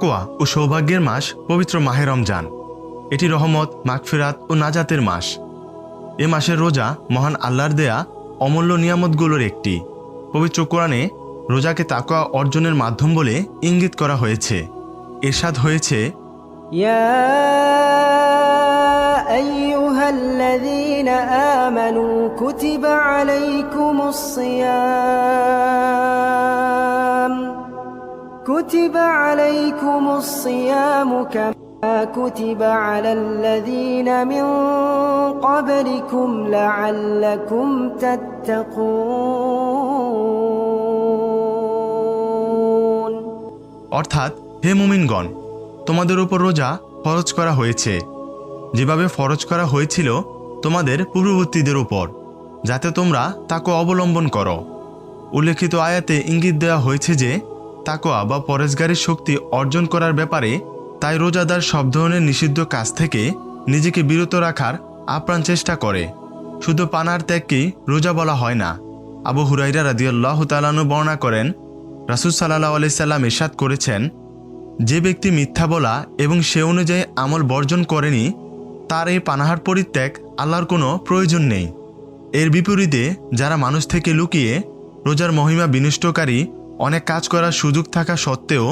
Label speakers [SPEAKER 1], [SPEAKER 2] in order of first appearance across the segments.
[SPEAKER 1] তাকোয়া ও সৌভাগ্যের মাস পবিত্র মাহে রমজান। এটি রহমত, মাগফিরাত ও নাজাতের মাস। এ মাসের রোজা মহান আল্লাহর দেয়া অমূল্য নিয়ামতগুলোর একটি। পবিত্র কোরআনে রোজাকে তাকোয়া অর্জনের মাধ্যম বলে ইঙ্গিত করা হয়েছে। এরশাদ হয়েছে
[SPEAKER 2] الذين آمنوا كتب عليكم الصيام كتب عليكم الصيام كما كتب على الذين من قبلكم لعلكم تتقون
[SPEAKER 1] অর্থাৎ হে মুমিনগণ তোমাদের উপর রোজা ফরজ করা হয়েছে যেভাবে ফরজ করা হয়েছিল তোমাদের পূর্ববর্তীদের উপর যাতে তোমরা তাকে অবলম্বন করো উল্লেখিত আয়াতে ইঙ্গিত দেওয়া হয়েছে যে তাকোয়া বা পরেশগারির শক্তি অর্জন করার ব্যাপারে তাই রোজাদার সব ধরনের নিষিদ্ধ কাজ থেকে নিজেকে বিরত রাখার আপ্রাণ চেষ্টা করে। শুধু পানার ত্যাগকেই রোজা বলা হয় না। আবু হুরাইরা রাদিয়াল্লাহ তালানু বর্ণনা করেন, রাসুল সাল্লাহ আলাইসাল্লাম ইরশাদ করেছেন, যে ব্যক্তি মিথ্যা বলা এবং সে অনুযায়ী আমল বর্জন করেনি, তার এই পানাহার পরিত্যাগ আল্লাহর কোনো প্রয়োজন নেই। এর বিপরীতে যারা মানুষ থেকে লুকিয়ে রোজার মহিমা বিনষ্টকারী অনেক কাজ করার সুযোগ থাকা সত্ত্বেও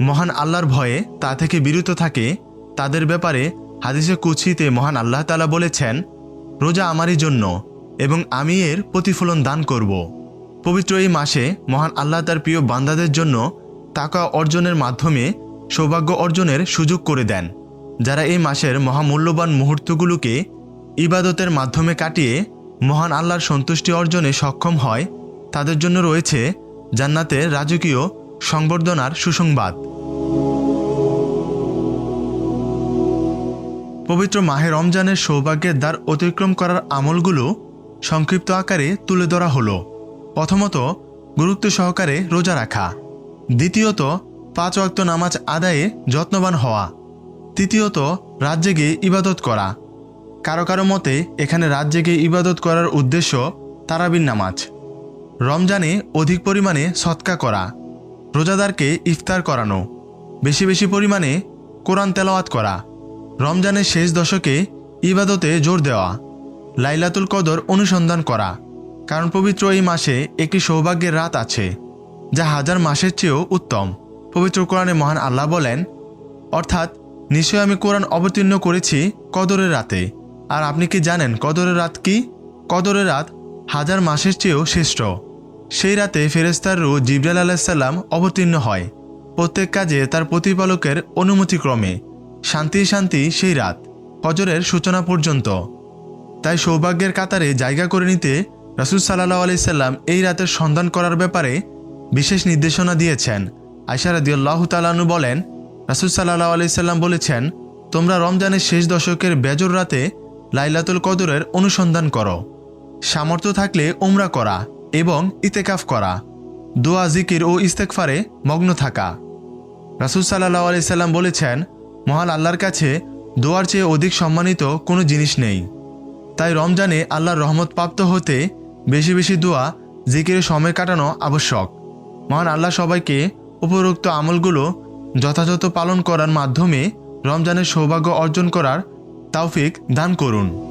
[SPEAKER 1] মহান আল্লাহর ভয়ে তা থেকে বিরত থাকে। তাদের ব্যাপারে হাদিসে কুচিতে মহান আল্লাহ তালা বলেছেন, রোজা আমারই জন্য এবং আমি এর প্রতিফলন দান করব। পবিত্র এই মাসে মহান আল্লাহ তার প্রিয় বান্দাদের জন্য টাকা অর্জনের মাধ্যমে সৌভাগ্য অর্জনের সুযোগ করে দেন, যারা এই মাসের মহামূল্যবান মুহূর্তগুলোকে ইবাদতের মাধ্যমে কাটিয়ে মহান আল্লাহর সন্তুষ্টি অর্জনে সক্ষম হয়। তাদের জন্য রয়েছে জান্নাতের রাজকীয় সংবর্ধনার সুসংবাদ। পবিত্র মাহে রমজানের সৌভাগ্যের দ্বার অতিক্রম করার আমলগুলো সংক্ষিপ্ত আকারে তুলে ধরা হলো। প্রথমত, গুরুত্ব সহকারে রোজা রাখা। দ্বিতীয়ত, পাঁচ ওয়াক্ত নামাজ আদায়ে যত্নবান হওয়া। তৃতীয়ত, রাত জেগে ইবাদত করা। কারও কারও মতে, এখানে রাত জেগে ইবাদত করার উদ্দেশ্য তারাবির নামাজ। রমজানে অধিক পরিমাণে সৎকা করা, রোজাদারকে ইফতার করানো, বেশি বেশি পরিমাণে কোরআন তেলাওয়াত করা, রমজানের শেষ দশকে ইবাদতে জোর দেওয়া, লাইলাতুল কদর অনুসন্ধান করা, কারণ পবিত্র এই মাসে একটি সৌভাগ্যের রাত আছে, যা হাজার মাসের চেয়েও উত্তম। পবিত্র কোরআনে মহান আল্লাহ বলেন, অর্থাৎ নিশ্চয় আমি কোরআন অবতীর্ণ করেছি কদরের রাতে। আর আপনি কি জানেন কদরের রাত কি? কদরের রাত হাজার মাসের চেয়েও শ্রেষ্ঠ। সেই রাতে ফেরেস্তার রু জিব্রাল আলাহিসাল্লাম অবতীর্ণ হয়। প্রত্যেক কাজে তার প্রতিপালকের অনুমতিক্রমে। শান্তি শান্তি সেই রাত, ফজরের সূচনা পর্যন্ত। তাই সৌভাগ্যের কাতারে জায়গা করে নিতে রাসুল সাল্লাহ আলাইসাল্লাম এই রাতের সন্ধান করার ব্যাপারে বিশেষ নির্দেশনা দিয়েছেন। আয়সা রাদিউল্লাহ তালানু বলেন, রাসুল সাল্লাহ আলাইসাল্লাম বলেছেন, তোমরা রমজানের শেষ দশকের বেজর রাতে লাইলাতুল কদরের অনুসন্ধান করো। সামর্থ্য থাকলে ওমরা করা। এবং ইতেকাফ করা। দোয়া, জিকির ও ইস্তেকফারে মগ্ন থাকা। রাসুল সাল্লাহ আলাইসাল্লাম বলেছেন, মহান আল্লাহর কাছে দোয়ার চেয়ে অধিক সম্মানিত কোনো জিনিস নেই। তাই রমজানে আল্লাহর রহমত প্রাপ্ত হতে বেশি বেশি দোয়া, জিকিরে সময় কাটানো আবশ্যক। মহান আল্লাহ সবাইকে উপরোক্ত আমলগুলো যথাযথ পালন করার মাধ্যমে রমজানের সৌভাগ্য অর্জন করার তাওফিক দান করুন।